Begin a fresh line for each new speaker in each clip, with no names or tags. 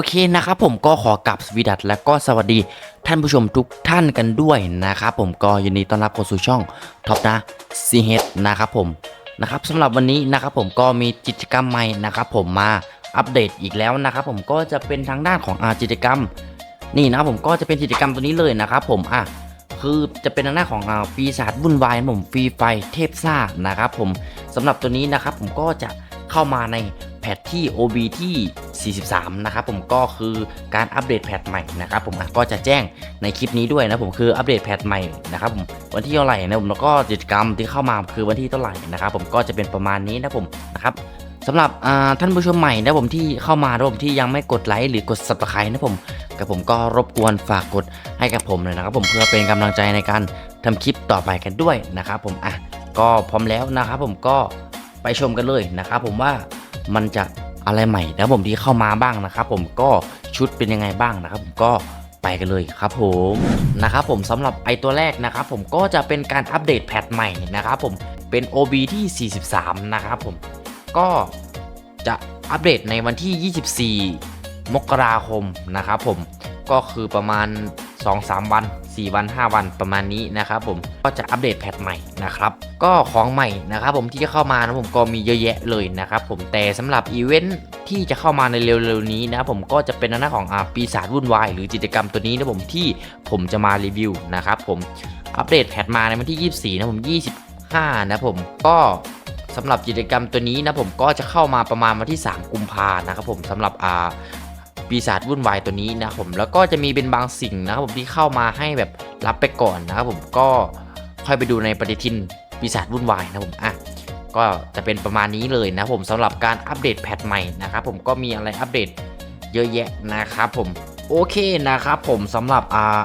โอเคนะครับผมก็ขอกลับสวีดัตและก็สวัสดีท่านผู้ชมทุกท่านกันด้วยนะครับผมก็ยินดีต้อนรับเข้าสู่ช่องท็อปนะซีเฮดนะครับผมนะครับสำหรับวันนี้นะครับผมก็มีกิจกรรมใหม่นะครับผมมาอัปเดตอีกแล้วนะครับผมก็จะเป็นทางด้านของอากิจกรรม นี่นะครับผมก็จะเป็นกิจกรรมตัวนี้เลยนะครับผมอะคือจะเป็นทางด้านของอาปีศาจวุ่นวายผมฟรีไฟเทพซ่านะครับผมสำหรับตัวนี้นะครับผมก็จะเข้ามาใน แพทที่ OB ที่ 43 นะครับผมก็คือการอัปเดตแพทใหม่นะครับผมก็จะแจ้งในคลิปนี้ด้วยนะผมคืออัปเดตแพทใหม่นะครับผมวันที่เท่าไหร่นะผมแล้วก็กิจกรรมที่เข้ามาคือวันที่เท่าไหร่นะครับผมก็จะเป็นประมาณนี้นะผมนะครับสำหรับท่านผู้ชมใหม่นะผมที่เข้ามานะผมที่ยังไม่กดไลค์หรือกด subscribe นะผมกับผมก็รบกวนฝากกดให้กับผมเลยนะครับผมเพื่อเป็นกำลังใจในการทำคลิปต่อไปกันด้วยนะครับผมอะก็พร้อมแล้วนะครับผมก็ไปชมกันเลยนะครับผมว่า มันจะอะไรใหม่นะผมที่เข้ามาบ้างนะครับ ผมก็ชุดเป็นยังไงบ้างนะครับ ผมก็ไปกันเลยครับผมนะครับผมสำหรับไอตัวแรกนะครับ ผมก็จะเป็นการอัปเดตแพทใหม่นะครับ ผมเป็น OB ที่ 43 นะครับผมก็จะอัปเดตในวันที่ 24 มกราคมนะครับผมก็คือประมาณ 2-3 วัน 4 วัน 5 วันประมาณนี้นะครับผมก็จะอัปเดตแพทใหม่นะครับก็ของใหม่นะครับผมที่จะเข้ามานะผมก็มีเยอะแยะเลยนะครับผมแต่สำหรับอีเวนท์ที่จะเข้ามาในเร็วๆนี้นะผมก็จะเป็นหน้าของอาปีศาจวุ่นวายหรือกิจกรรมตัวนี้นะผมที่ผมจะมารีวิวนะครับผมอัปเดตแพทมาในวันที่ 24 นะผม 25 นะผมก็สำหรับกิจกรรมตัวนี้นะผมก็จะเข้ามาประมาณวันที่ 3 กุมภานะครับผมสำหรับอ่า ปีศาจวุ่นวายตัวนี้นะครับผมแล้วก็จะมีเป็นบางสิ่งนะครับผมที่เข้ามาให้แบบรับไปก่อนนะครับผมก็ค่อยไปดูในปฏิทินปีศาจวุ่นวายนะครับผมอะก็จะเป็นประมาณนี้เลยนะผมสำหรับการอัปเดตแพทใหม่นะครับผมก็มีอะไรอัปเดตเยอะแยะนะครับผมโอเคนะครับผมสำหรับอ่า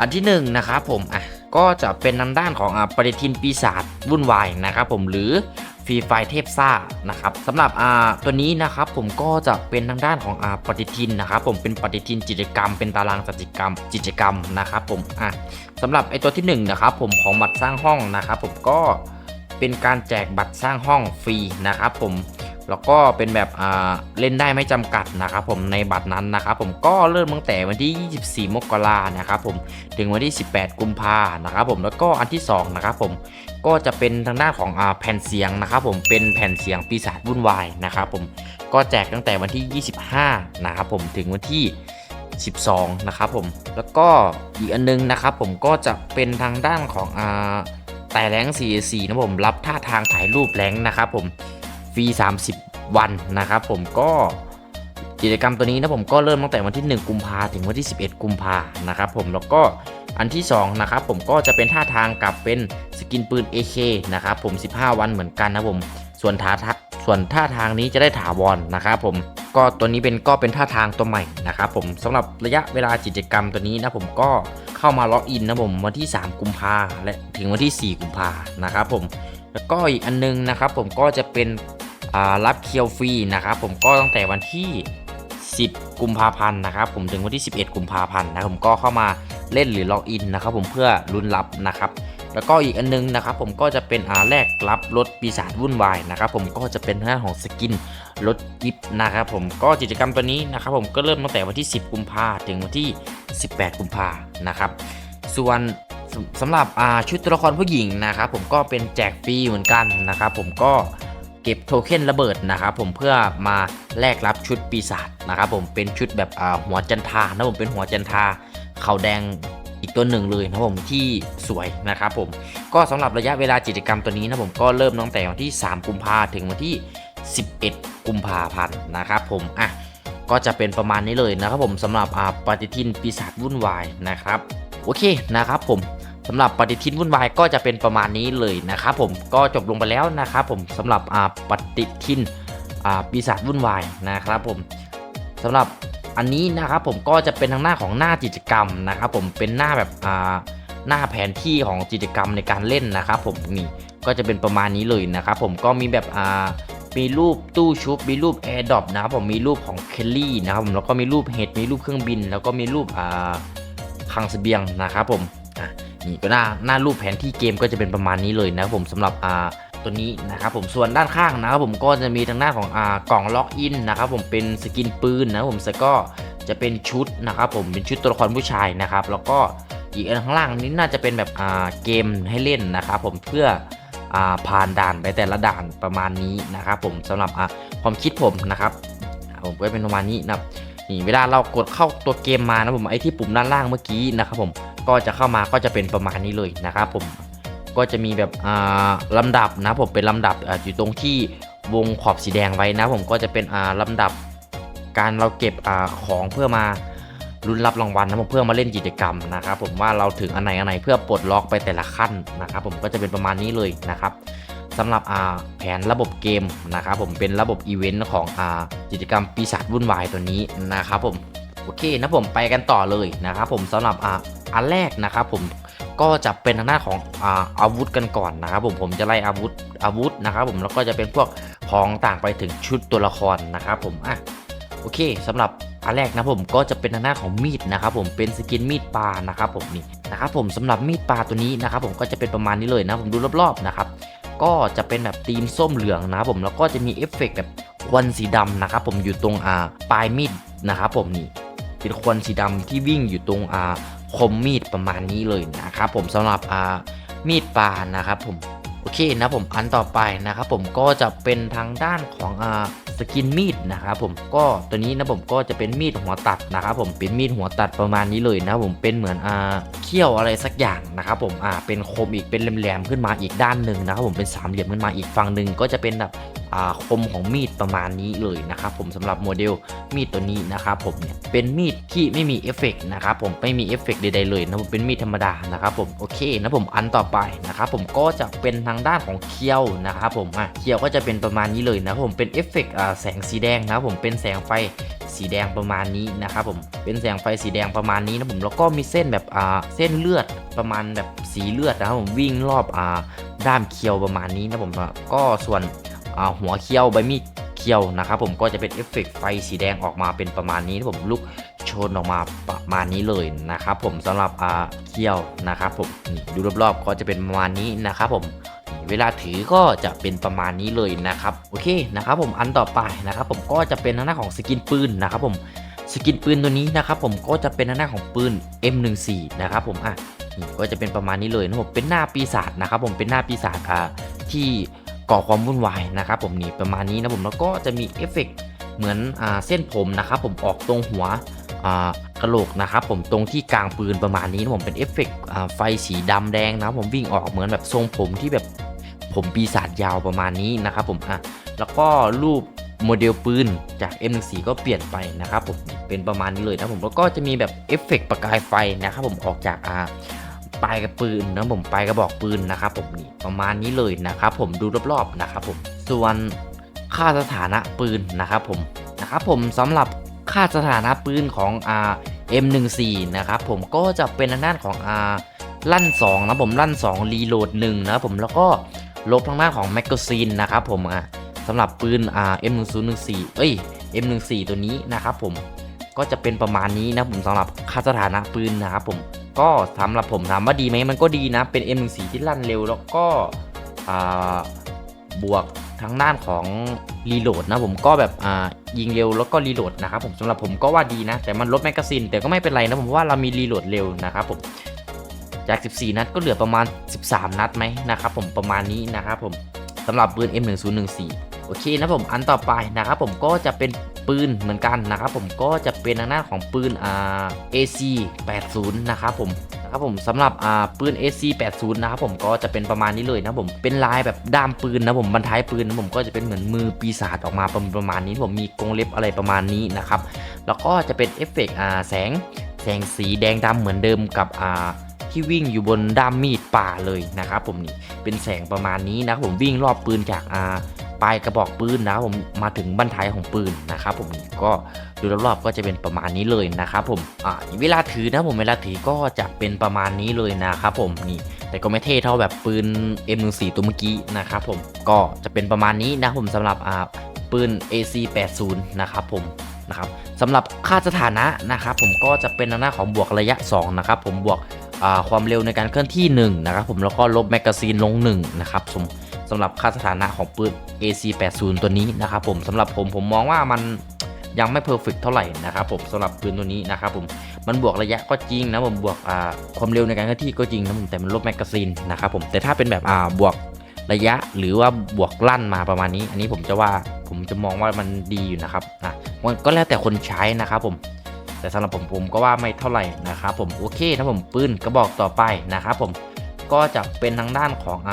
อันที่หนึ่งนะครับผมอะก็จะเป็นทางด้านของอปฏิทินปีศาจวุ่นวายนะครับผมหรือ ฟรีไฟเทพซ่านะครับสำหรับอ่าตัวนี้นะครับผมก็จะเป็นทางด้านของอ่าปฏิทินนะครับผมเป็นปฏิทินกิจกรรม เป็นตารางกิจกรรมกิจกรรมนะครับผมอะสำหรับไอตัวที่1นงนะครับผมของบัตรสร้างห้องนะครับผมก็เป็นการแจกบัตรสร้างห้องฟรีนะครับผมแล้วก็เป็นแบบอ่าเล่นได้ไม่จำกัดนะครับผมในบัตรนั้นนะครับผมก็เริ่มตั้งแต่วันที่ 24 มกรานะครับผมถึงวันที่ 18 กุมภานะครับผมแล้วก็อันที่สองนะครับผม ก็จะเป็นทางด้านของอแผ่นเสียงนะครับผมเป็นแผ่นเสียงปีศาจวุ่นวายนะครับผมก็แจกตั้งแต่วันที่ 25 นะครับผมถึงวันที่ 12 นะครับผมแล้วก็อีกอันนึงนะครับผมก็จะเป็นทางด้านของอแต่แรง44นะผมรับท่าทางถ่ายรูปแรงนะครับผมฟรี 30 วันนะครับผมก็กิจกรรมตัวนี้นะผมก็เริ่มตั้งแต่วันที่ 1 กุมภาถึงวันที่ 11 กุมภานะครับผมแล้วก็ อันที่2นะครับผมก็จะเป็นท่าทางกับเป็นสกินปืน AK นะครับผม 15 วันเหมือนกันนะผม ส่วนท่าทางส่วนท่าทางนี้จะได้ถาวรนะครับผมก็ตัวนี้เป็นก็เป็นท่าทางตัวใหม่นะครับผมสำหรับระยะเวลากิจกรรมตัวนี้นะผมก็เข้ามาล็อกอินนะผมวันที่ 3 กุมภาและถึงวันที่ 4 กุมภานะครับผมแล้วก็อีกอันนึงนะครับผมก็จะเป็นรับเคียวฟรีนะครับผมก็ตั้งแต่วันที่ 10 กุมภาพันธ์นะครับผมถึงวันที่ 11 กุมภาพันธ์นะผมก็เข้ามาเล่นหรือล็อกอินนะครับผมเพื่อลุ้นรับนะครับแล้วก็อีกอันนึงนะครับผมก็จะเป็นอาแรกรับรถปีศาจวุ่นวายนะครับผมก็จะเป็นหน้าของสกินรถกิฟต์นะครับผมก็กิจกรรมตัวนี้นะครับผมก็เริ่มตั้งแต่วันที่ 10 กุมภาถึงวันที่ 18 กุมภานะครับส่วนสสำหรับอาชุดตัวละครผู้หญิงนะครับผมก็เป็นแจกฟรีเหมือนกันนะครับผมก็ เก็บโทเค็นระเบิดนะครับผมเพื่อมาแลกรับชุดปีศาจนะครับผมเป็นชุดแบบหัวจันทานะผมเป็นหัวจันทาเขาแดงอีกตัวหนึ่งเลยนะผมที่สวยนะครับผมก็สำหรับระยะเวลากิจกรรมตัวนี้นะผมก็เริ่มตั้งแต่วันที่ 3 กุมภาถึงวันที่ 11 กุมภาพันธ์นะครับผมอะก็จะเป็นประมาณนี้เลยนะครับผมสำหรับปฏิทินปีศาจวุ่นวายนะครับโอเคนะครับผม สำหรับปฏิทินวุ่นวายก็จะเป็นประมาณนี้เลยนะครับผมก็จบลงไปแล้วนะครับผมสำหรับปฏิทินปีศาจวุ่นวายนะครับผมสำหรับอันนี้นะครับผมก็จะเป็นทางหน้าของหน้ากิจกรรมนะครับผมเป็นหน้าแบบหน้าแผนที่ของกิจกรรมในการเล่นนะครับผมนี่ก็จะเป็นประมาณนี้เลยนะครับผมก็มีแบบมีรูปตู้ชุบมีรูปแอร์ดรอปนะครับผมมีรูปของเคลลี่นะครับผมแล้วก็มีรูปเห็ดมีรูปเครื่องบิน แล้วก็มีรูปคลังเสบียงนะครับผม นี่ก็หน้าหน้ารูปแผนที่เกมก็จะเป็นประมาณนี้เลยนะครับผมสำหรับอ่าตัวนี้นะครับผมส่วนด้านข้างนะครับผมก็จะมีทางหน้าของอ่ากล่องล็อกอินนะครับผมเป็นสกินปืนนะผมแล้วก็จะเป็นชุดนะครับผมเป็นชุดตัวละครผู้ชายนะครับแล้วก็อีกอันข้างล่างนี้น่าจะเป็นแบบอ่าเกมให้เล่นนะครับผมเพื่ออ่าผ่านด่านไปแต่ละด่านประมาณนี้นะครับผมสำหรับอ่าความคิดผมนะครับผมก็เป็นประมาณนี้นะครับนี่เวลาเรากดเข้าตัวเกมมานะผมไอ้ที่ปุ่มด้านล่างเมื่อกี้นะครับผม ก็จะเข้ามาก็จะเป็นประมาณนี้เลยนะครับผมก็จะมีแบบอ่าลำดับนะผมเป็นลำดับออยู่ตรงที่วงขอบสีแดงไว้นะผมก็จะเป็นอ่าลำดับการเราเก็บอ่าของเพื่อมารุนรับรางวัลนะผมเพื่อมาเล่นกิจกรรมนะครับผมว่าเราถึงอันไหนอันไหนเพื่อปลดล็อกไปแต่ละขั้นนะครับผมก็จะเป็นประมาณนี้เลยนะครับสำหรับอ่าแผนระบบเกมนะครับผมเป็นระบบอีเวนต์ของอ่ากิจกรรมปีศาจวุ่นวายตัวนี้นะครับผมโอเคนะผมไปกันต่อเลยนะครับผมสำหรับ อันแรกนะครับผมก็จะเป็นทางหน้าของอาอาวุธกันก่อนนะครับผมผมจะไล่อาวุธอาวุธนะครับผมแล้วก็จะเป็นพวกของต่างไปถึงชุดตัวละครนะครับผมอะโอเคสำหรับอันแรกนะผมก็จะเป็นทางหน้าของมีดนะครับผมเป็นสกินมีดปลานะครับผมนี่นะครับผมสำหรับมีดปลาตัวนี้นะครับผมก็จะเป็นประมาณนี้เลยนะผมดูรอบๆนะครับก็จะเป็นแบบธีมส้มเหลืองนะครับผมแล้วก็จะมีเอฟเฟกต์แบบควันสีดำนะครับผมอยู่ตรงอ่าปลายมีดนะครับผมนี่เป็นควันสีดำที่วิ่งอยู่ตรงอ่า คมมีดประมาณนี้เลยนะครับผมสำหรับมีดปลานะครับผมโอเคนะผมอันต่อไปนะครับผมก็จะเป็นทางด้านของอ่าสกินมีดนะครับผมก็ตัวนี้นะผมก็จะเป็นมีดหัวตัดนะครับผมเป็นมีดหัวตัดประมาณนี้เลยนะผมเป็นเหมือนอ่าเขี้ยวอะไรสักอย่างนะครับผมอ่าเป็นคมอีกเป็นแหลมๆขึ้นมาอีกด้านหนึ่งนะครับผมเป็นสามเหลี่ยมขึ้นมาอีกฝั่งหนึ่งก็จะเป็นแบบ คมของมีดประมาณนี้เลยนะครับผมสำหรับโมเดลมีดตัวนี้นะครับผมเนี่ยเป็นมีดที่ไม่มีเอฟเฟกต์นะครับผมไม่มีเอฟเฟกต์ใดๆเลยนะผมเป็นมีดธรรมดานะครับผมโอเคนะผมอันต่อไปนะครับผมก็จะเป็นทางด้านของเคียวนะครับผมอะเคียวก็จะเป็นประมาณนี้เลยนะผมเป็นเอฟเฟกต์แสงสีแดงนะผมเป็นแสงไฟสีแดงประมาณนี้นะครับผมเป็นแสงไฟสีแดงประมาณนี้นะผมแล้วก็มีเส้นแบบอ่าเส้นเลือดประมาณแบบสีเลือดนะครับผมวิ่งรอบอ่าด้ามเคียวประมาณนี้นะผมก็ส่วน หัวเคี้ยวใบมีดเคี้ยวนะครับผมก็จะเป็นเอฟเฟกต์ไฟสีแดงออกมาเป็นประมาณนี้ผมลุกชนออกมาประมาณนี้เลยนะครับผมสำหรับอาเคี้ยวนะครับผมดูรอบๆก็จะเป็นประมาณนี้นะครับผมเวลาถือก็จะเป็นประมาณนี้เลยนะครับโอเคนะครับผมอันต่อไปนะครับผมก็จะเป็นหน้าของสกินปืนนะครับผมสกินปืนตัวนี้นะครับผมก็จะเป็นหน้าของปืน M14 นะครับผมอะก็จะเป็นประมาณนี้เลยนะผมเป็นหน้าปีศาจนะครับผมเป็นหน้าปีศาจอ่าที่ ก่อความวุ่นวายนะครับผมนี่ประมาณนี้นะผมแล้วก็จะมีเอฟเฟกต์เหมือนอเส้นผมนะครับผมออกตรงหัวกระโหลกนะครับผมตรงที่กลางปืนประมาณนี้นะผมเป็นเอฟเฟกต์ไฟสีดำแดงนะผมวิ่งออกเหมือนแบบทรงผมที่แบบผมปีศาจยาวประมาณนี้นะครับผมอะแล้วก็รูปโมเดลปืนจาก M14 ก็เปลี่ยนไปนะครับผมเป็นประมาณนี้เลยนะผมแล้วก็จะมีแบบเอฟเฟกต์ประกายไฟนะครับผมออกจากอ่า ปลายกระปืนนะผมปลายกระบอกปืนนะครับผมนี่ประมาณนี้เลยนะครับผมดูรอบๆนะครับผมส่วนค่าสถานะปืนนะครับผมนะครับผมสำหรับค่าสถานะปืนของอ่า M14 นะครับผมก็จะเป็นทางด้านของอ่าลั่น2นะผมลั่น2รีโหลด1นะครับผมแล้วก็ลบทางด้านของแมกกาซีนนะครับผมอะสำหรับปืนอ่า M1014 เอ้ย M14 ตัวนี้นะครับผมก็จะเป็นประมาณนี้นะผมสำหรับค่าสถานะปืนนะครับผม ก็สำหรับผมถามว่าดีไหมมันก็ดีนะ เป็น M14 ที่ลั่นเร็ว แล้วก็บวกทางด้านของรีโหลดนะผมก็แบบยิงเร็วแล้วก็รีโหลดนะครับผมสำหรับผมก็ว่าดีนะ แต่มันลดแมกกาซีนแต่ก็ไม่เป็นไรนะผมว่าเรามีรีโหลดเร็วนะครับผมจาก 14 นัดก็เหลือประมาณ 13 นัดไหมนะครับผมประมาณนี้นะครับผมสำหรับปืน M1014 อเคนะผมอันต่อไปนะครับผมก็จะเป็นปืนเหมือนกันนะครับผมก็จะเป็นทางด้าของปืนอ่า AC 80นะครับผมนะครับผมสำหรับอ่าปืน AC 80นะครับผมก็จะเป็นประมาณนี้เลยนะผมเป็นลายแบบด้ามปืนนะผมบรรท้ายปืนนะผมก็จะเป็นเหมือนมือปีศาจออกมาประมาณนี้ผมมีกรงเล็บอะไรประมาณนี้นะครับแล้วก็จะเป็นเอฟเฟกต์อ่าแสงแสงสีแดงดำเหมือนเดิมกับอ่าที่วิ่งอยู่บนด้ามมีดป่าเลยนะครับผมนี่เป็นแสงประมาณนี้นะครับผมวิ่งรอบปืนจากอ่า ปลายกระบอกปืนนะครับผมมาถึงบั้นท้ายของปืนนะครับผมก็ดูรอบๆก็จะเป็นประมาณนี้เลยนะครับผมอ่าเวลาถือนะผมเวลาถือก็จะเป็นประมาณนี้เลยนะครับผมนี่แต่ก็ไม่เท่เท่าแบบปืน M14 ตัวเมื่อกี้นะครับผมก็จะเป็นประมาณนี้นะผมสำหรับอ่าปืน AC80 นะครับผมนะครับสำหรับค่าสถานะนะครับผมก็จะเป็นหน้าของบวกระยะ2นะครับผมบวกความเร็วในการเคลื่อนที่1นะครับผมแล้วก็ลบแมกกาซีนลง1นะครับผม สำหรับค่าสถานะของปืน AC80 ตัวนี้นะครับผมสำหรับผมผมมองว่ามันยังไม่เพอร์เฟกเท่าไหร่นะครับผมสำหรับปืนตัวนี้นะครับผมมันบวกระยะก็จริงนะผมบวกความเร็วในการเคลื่อนที่ก็จริงนะผมแต่มันลดแมกกาซีนนะครับผมแต่ถ้าเป็นแบบอ่าบวกระยะหรือว่าบวกลั่นมาประมาณนี้ อันนี้ผมจะว่าผมจะมองว่ามันดีอยู่นะครับอะมันก็แล้วแต่คนใช้นะครับผมแต่สำหรับผมผมก็ว่าไม่เท่าไหร่นะครับผมโอเคนะผมปืนกระบอกต่อไปนะครับผม ก็จะเป็นทางด้านของอ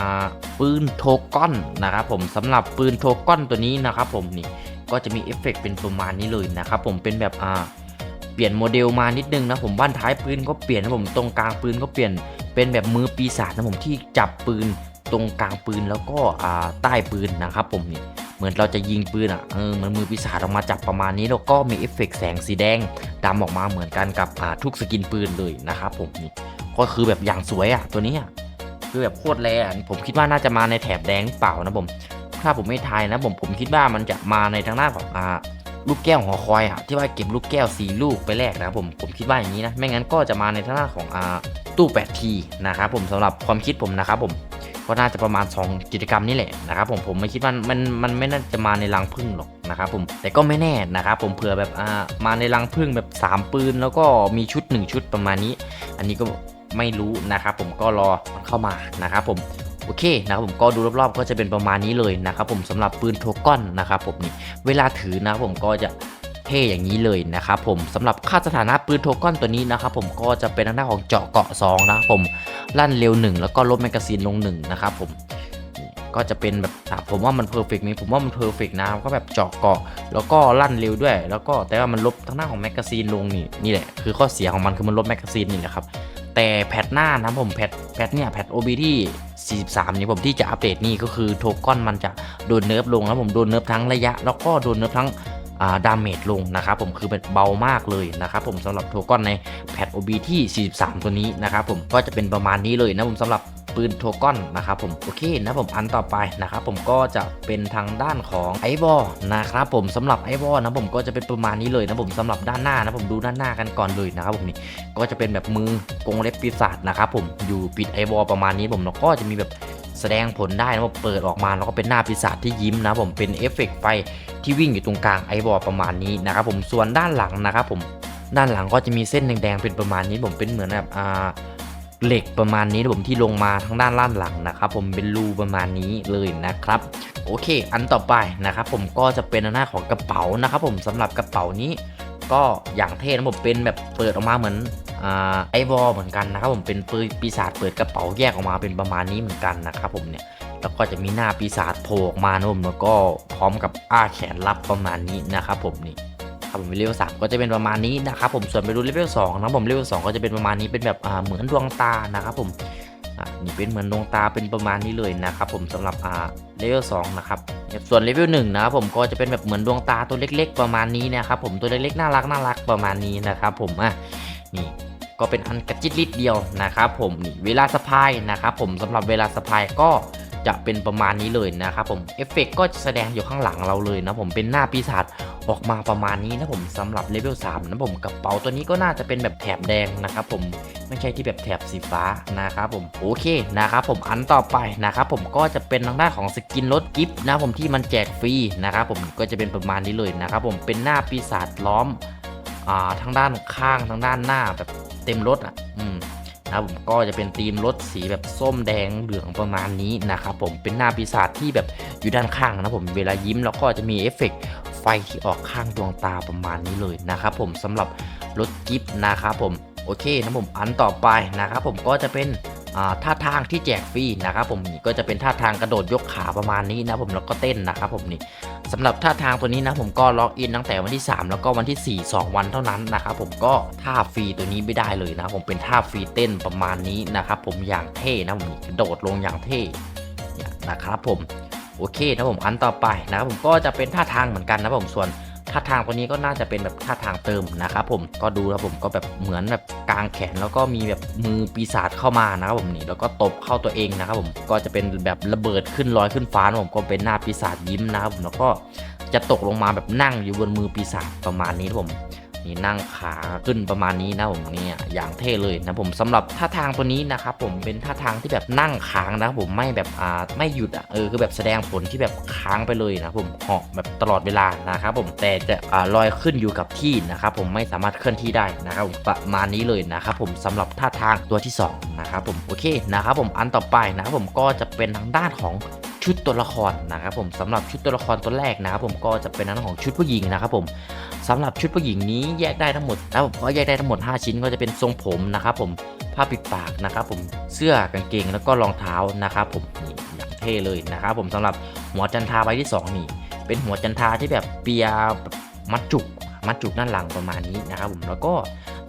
ปืนโทก้อนนะครับผมสำหรับปืนโทก้อนตัวนี้นะครับผมนี่ก็จะมีเอฟเฟกต์เป็นประมาณนี้เลยนะครับผมเป็นแบบอ่าเปลี่ยนโมเดลมานิดนึงนะผมบ้านท้ายปืนก็เปลี่ยนนะผมตรงกลางปืนก็เปลี่ยนเป็นแบบมือปีศาจนะผมที่จับปืนตรงกลางปืนแล้วก็อ่าใต้ปืนนะครับผมนี่เหมือนเราจะยิงปืนอะเออมันมือปีศาจออกมาจับประมาณนี้แล้วก็มีเอฟเฟกต์แสงสีแดงดำออกมาเหมือนกันกับอ่าทุกสกินปืนเลยนะครับผมนี่ ก็คือแบบอย่างสวยอะตัวนี้อะคือแบบโคตรแรงผมคิดว่าน่าจะมาในแถบแดงเปล่านะผม ถ้าผมไม่ทายนะผมผมคิดว่ามันจะมาในทางด้าของอ่าลูกแก้วหอคอยอะที่ว่าเก็บลูกแก้วสีลูกไปแลกนะผมผมคิดว่าอย่างนี้นะไม่งั้นก็จะมาในทางด้าของอ่าตู้ 8T นะครับผมสำหรับความคิดผมนะครับผมก็น่าจะประมาณ 2 กิจกรรมนี่แหละนะครับผมผมไม่คิดว่ามันมันไม่น่าจะมาในรังพึ่งหรอกนะครับผมแต่ก็ไม่แน่นะครับผมเผื่อแบบอ่ามาในรังพึ่งแบบ 3 ปืน แล้วก็มีชุด 1 ชุดประมาณนี้ อันนี้ก็ ไม่รู้นะครับผมก็รอมันเข้ามานะครับผมโอเคนะครับผมก็ดูรอบๆก็จะเป็นประมาณนี้เลยนะครับผมสำหรับปืนโทก้อนนะครับผมนี่เวลาถือนะครับผมก็จะเท่อย่างนี้เลยนะครับผมสำหรับค่าสถานะปืนโทก้อนตัวนี้นะครับผมก็จะเป็นทางด้าของเจาะเกาะ2นะผมลั่นเร็ว 1 แล้วก็ลดแมกกาซีนลง1นะครับผมก็จะเป็นแบบผมว่ามันเพอร์เฟกต์ไหมผมว่ามันเพอร์เฟกต์นะก็แบบเจาะเกาะ แล้วก็ลั่นเร็วด้วย แล้วก็แต่ว่ามันลดทางหน้าของแมกกาซีนลงนี่นี่แหละคือข้อเสียของมันคือมันลดแมกกาซีนนี่แหละครับ แต่แพทหน้านะผมแพทแพทเนี่ยแพท OB ที่ 43นี่ผมที่จะอัปเดตนี่ก็คือโทก้อนมันจะโดนเนิร์ฟลงแล้วผมโดนเนิร์ฟทั้งระยะ แล้วก็โดนเนิร์ฟทั้งอ่าดาเมจลงนะครับผมคือเป็นเบามากเลยนะครับผมสำหรับโทก้อนในแพท OB ที่ 43 ตัวนี้นะครับผมก็จะเป็นประมาณนี้เลยนะผมสำหรับ ปืนโทก้อนนะครับผมโอเคนะผมอันต่อไปนะครับผมก็จะเป็นทางด้านของไอวอลนะครับผมสำหรับไอวอลนะผมก็จะเป็นประมาณนี้เลยนะผมสำหรับด้านหน้านะผมดูด้านหน้ากันก่อนเลยนะครับผมนี่ก็จะเป็นแบบมือกรงเล็บปีศาจนะครับผมอยู่ปิดไอวอลประมาณนี้ผมแล้วก็จะมีแบบแสดงผลได้นะว่าเปิดออกมาแล้วก็เป็นหน้าปีศาจที่ยิ้มนะผมเป็นเอฟเฟกต์ไฟที่วิ่งอยู่ตรงกลางไอบอลประมาณนี้นะครับผมส่วนด้านหลังนะครับผมด้านหลังก็จะมีเส้นแดงๆเป็นประมาณนี้ผมเป็นเหมือนแบบอ่า เหล็กประมาณนี้นะผมที่ลงมาทางด้านล่างหลังนะครับผมเป็นรูประมาณนี้เลยนะครับโอเค อันต่อไปนะครับผมก็จะเป็นหน้าของกระเป๋านะครับผมสำหรับกระเป๋านี้ ก็อย่างเท่นะผมเป็นแบบเปิดออกมาเหมือนอไอวอลเหมือนกันนะครับผมเป็นปืนปีศาจเปิดกระเป๋าแยกออกมาเป็นประมาณนี้เหมือนกันนะครับผมเนี่ยแล้วก็จะมีหน้าปีศาจโผล่ออกมานะผมแล้วก็พร้อมกับอ้าแขนรับประมาณนี้นะครับผมนี่ ครับผมเลเวลสามก็จะเป็นประมาณนี้นะครับผมส่วนไปดูเลเวลสองนะผมเลเวลสองก็จะเป็นประมาณนี้เป็นแบบเหมือนดวงตานะครับผมนี่เป็นเหมือนดวงตาเป็นประมาณนี้เลยนะครับผมสำหรับอ่าเลเวลสองนะครับส่วนเลเวลหนึ่งนะครับผมก็จะเป็นแบบเหมือนดวงตาตัวเล็ก ๆ ประมาณนี้นะครับผมตัวเล็กๆน่ารักน่ารักประมาณนี้นะครับผมอะนี่ก็เป็นอันกระจิตลิดเดียวนะครับผมนี่เวลาสะพายนะครับผมสำหรับเวลาสะพายก็จะเป็นประมาณนี้เลยนะครับผมเอฟเฟกก็จะแสดงอยู่ข้างหลังเราเลยนะผมเป็นหน้าปีศาจ ออกมาประมาณนี้นะผมสำหรับเลเวล3นะผมกระเป๋าตัวนี้ก็น่าจะเป็นแบบแถบแดงนะครับผมไม่ใช่ที่แบบแถบสีฟ้านะครับผมโอเคนะครับผมอันต่อไปนะครับผมก็จะเป็นทางด้านของสกินรถกิฟต์นะผมที่มันแจกฟรีนะครับผมก็จะเป็นประมาณนี้เลยนะครับผมเป็นหน้าปีศาจล้อมอ่าทางด้านข้างทางด้านหน้าแบบเต็มรถอะอืมนะครับผมก็จะเป็นธีมรถสีแบบส้มแดงเหลืองประมาณนี้นะครับผมเป็นหน้าปีศาจที่แบบอยู่ด้านข้างนะผมเวลายิ้มแล้วก็จะมีเอฟเฟกต์ ไฟที่ออกข้างดวงตาประมาณนี้เลยนะครับผมสำหรับรถกิฟต์นะครับผมโอเคนะผมอันต่อไปนะครับผมก็จะเป็นท่าทางที่แจกฟรีนะครับผมนี่ก็จะเป็นท่าทางกระโดดยกขาประมาณนี้นะผมแล้วก็เต้นนะครับผมนี่สำหรับท่าทางตัวนี้นะผมก็ล็อกอินตั้งแต่วันที่ 3 แล้วก็วันที่ 4 2 วันเท่านั้นนะครับผมก็ท่าฟรีตัวนี้ไม่ได้เลยนะผมเป็นท่าฟรีเต้นประมาณนี้นะครับผมอย่างเท่นะผมกระโดดลงอย่างเท่นะครับผม โอเคนะผมอันต่อไปนะครับผมก็จะเป็นท่าทางเหมือนกันนะผมส่วนท่าทางตัวนี้ก็น่าจะเป็นแบบท่าทางเติมนะครับผมก็ดูครับผมก็แบบเหมือนแบบกลางแขนแล้วก็มีแบบมือปีศาจเข้ามานะครับผมนี่แล้วก็ตบเข้าตัวเองนะครับผมก็จะเป็นแบบระเบิดขึ้นลอยขึ้นฟ้านะผมก็เป็นหน้าปีศาจยิ้มนะครับผมแล้วก็จะตกลงมาแบบนั่งอยู่บนมือปีศาจประมาณนี้ครับผม นี่นั่งขาขึ้นประมาณนี้นะผมเนี่ยอย่างเท่เลยนะผมสำหรับท่าทางตัวนี้นะครับผมเป็นท่าทางที่แบบนั่งค้างนะผมไม่แบบอ่าไม่หยุดอะเออคือแบบแสดงผลที่แบบค้างไปเลยนะผมเหาะแบบตลอดเวลานะครับผมแต่จะอ่าลอยขึ้นอยู่กับที่นะครับผมไม่สามารถเคลื่อนที่ได้นะครับผมประมาณนี้เลยนะครับผมสำหรับท่าทางตัวที่สองนะครับผมโอเคนะครับผมอันต่อไปนะครับผมก็จะเป็นทางด้านของ ชุดตัวละครนะครับผมสำหรับชุดตัวละครตัวแรกนะครับผมก็จะเป็นทางด้นของชุดผู้หญิงนะครับผมสำหรับชุดผู้หญิงนี้แยกได้ทั้งหมดแล้วผมก็แยกได้ทั้งหมด 5 ชิ้นก็จะเป็นทรงผมนะครับผมผ้าปิดปากนะครับผมเสื้อกางเกงแล้วก็รองเท้านะครับผมนี่อย่างเท่เลยนะครับผมสำหรับหัวจันทาใบที่สองนี่ เป็นหัวจันทาที่แบบเปียมัดจุกมัดจุกด้านหลังประมาณนี้นะครับผมแล้วก็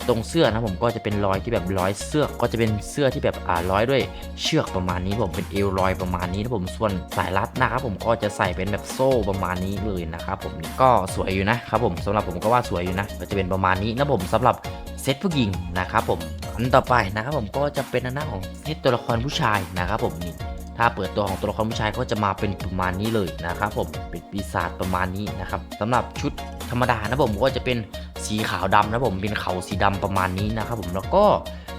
ตรงเสื้อนะผมก็จะเป็นรอยที่แบบร้อยเสื้อก็จะเป็นเสื้อที่แบบอ่าร้อยด้วยเชือกประมาณนี้ผมเป็นเอวรอยประมาณนี้นะผมส่วนสายรัดนะครับผมก็จะใส่เป็นแบบโซ่ประมาณนี้เลยนะครับผมก็สวยอยู่นะครับผมสำหรับผมก็ว่าสวยอยู่นะก็จะเป็นประมาณนี้นะผมสำหรับเซตผู้หญิงนะครับผมอันต่อไปนะครับผมก็จะเป็นหน้าของเซตตัวละครผู้ชายนะครับผมนี่ ถ้าเปิดตัวของตัวละครผู้ชายก็จะมาเป็นประมาณนี้เลยนะครับผมเป็นปีศาจประมาณนี้นะครับสำหรับชุดธรรมดานะผมก็จะเป็นสีขาวดำนะผมเป็นเขาสีดำประมาณนี้นะครับผมแล้วก็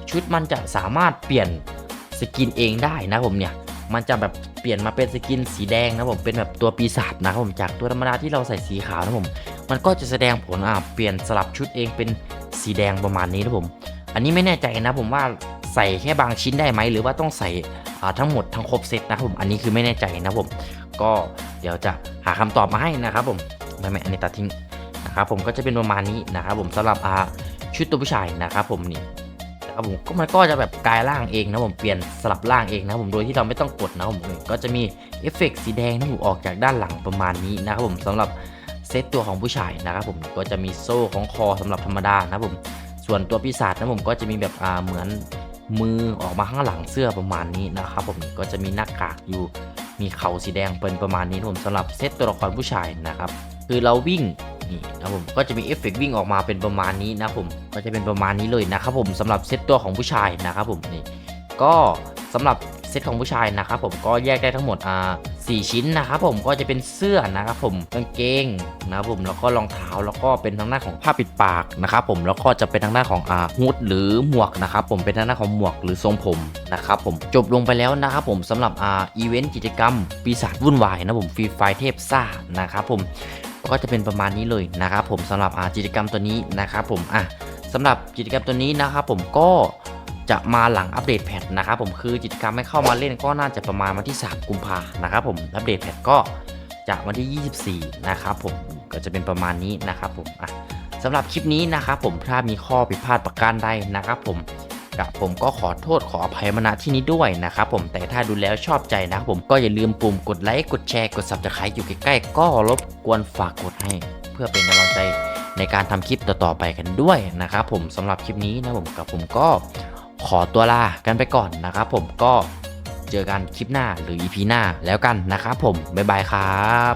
ชุดมันจะสามารถเปลี่ยนสกินเองได้นะผมเนี่ยมันจะแบบเปลี่ยนมาเป็นสกินสีแดงนะผมเป็นแบบตัวปีศาจนะครับผมจากตัวธรรมดาที่เราใส่สีขาวนะผมมันก็จะแสดงผลอะเปลี่ยนสลับชุดเองเป็นสีแดงประมาณนี้นะผม อันนี้ไม่แน่ใจนะผมว่าใส่แค่บางชิ้นได้ไหมหรือว่าต้องใส่ ทั้งหมดทั้งครบเซตนะครับผมอันนี้คือไม่แน่ใจนะผมก็เดี๋ยวจะหาคำตอบมาให้นะครับผมไม่ไม่อันนี้ตัดทิ้งนะครับผมก็จะเป็นประมาณนี้นะครับผมสำหรับอาชุดตัวผู้ชายนะครับผมนี่นะครับผมก็มันก็จะแบบกลายร่างเองนะผมเปลี่ยนสลับร่างเองนะผมโดยที่เราไม่ต้องกดนะผมก็จะมีเอฟเฟกต์สีแดงนะผมออกจากด้านหลังประมาณนี้นะครับผมสำหรับเซตตัวของผู้ชายนะครับผมก็จะมีโซ่ของคอสำหรับธรรมดานะผมส่วนตัวปีศาจนะผมก็จะมีแบบอ่าเหมือน มือออกมาข้างหลังเสื้อประมาณนี้นะครับผมก็จะมีหน้ากากอยู่มีเข่าสีแดงเป็นประมาณนี้ผมสำหรับเซตตัวละครผู้ชายนะครับคือเราวิ่งนี่นะผมก็จะมีเอฟเฟกต์วิ่งออกมาเป็นประมาณนี้นะผมก็จะเป็นประมาณนี้เลยนะครับผมสำหรับเซตตัวของผู้ชายนะครับผมนี่ก็ สำหรับเซตของผู้ชายนะครับผมก็แยกได้ทั้งหมดอ่าสี่ชิ้นนะครับผมก็จะเป็นเสื้อนะครับผมกางเกงนะครับผมแล้วก็รองเท้าแล้วก็เป็นทางด้าของผ้าปิดปากนะครับผมแล้วก็จะเป็นทางด้าของอ่าฮูดหรือหมวกนะครับผมเป็นทางด้าของหมวกหรือทรงผมนะครับผมจบลงไปแล้วนะครับผมสำหรับอ่าอีเวนต์กิจกรรม ปีศาจวุ่นวายนะผมฟรีไฟเทพซ่านะครับผมก็จะเป็นประมาณนี้เลยนะครับผมสำหรับอ่ากิจกรรมตัวนี้นะครับผมอะสำหรับกิจกรรมตัวนี้นะครับผมก็ จะมาหลังอัปเดตแพทนะครับผมคือกิจกรรมให้เข้ามาเล่นก็น่าจะประมาณวันที่ 3 กุมภานะครับผมอัปเดตแพทก็จะวันที่ 24 นะครับผมก็จะเป็นประมาณนี้นะครับผมอะสำหรับคลิปนี้นะครับผมถ้ามีข้อผิดพลาดประการใดนะครับผมกับผมก็ขอโทษขออภัยมาณที่นี้ด้วยนะครับผมแต่ถ้าดูแล้วชอบใจนะครับผมก็อย่าลืมปุ่มกดไลค์กดแชร์กด subscribe อยู่ใกล้ๆ ก็รบกวนฝากกดให้ เพื่อเป็นกำลังใจในการทำคลิปต่อๆไปกันด้วยนะครับผมสำหรับคลิปนี้นะผมกับผมก็ ขอตัวลากันไปก่อนนะครับผมก็เจอกันคลิปหน้าหรือ EP หน้าแล้วกันนะครับผม บ๊ายบายครับ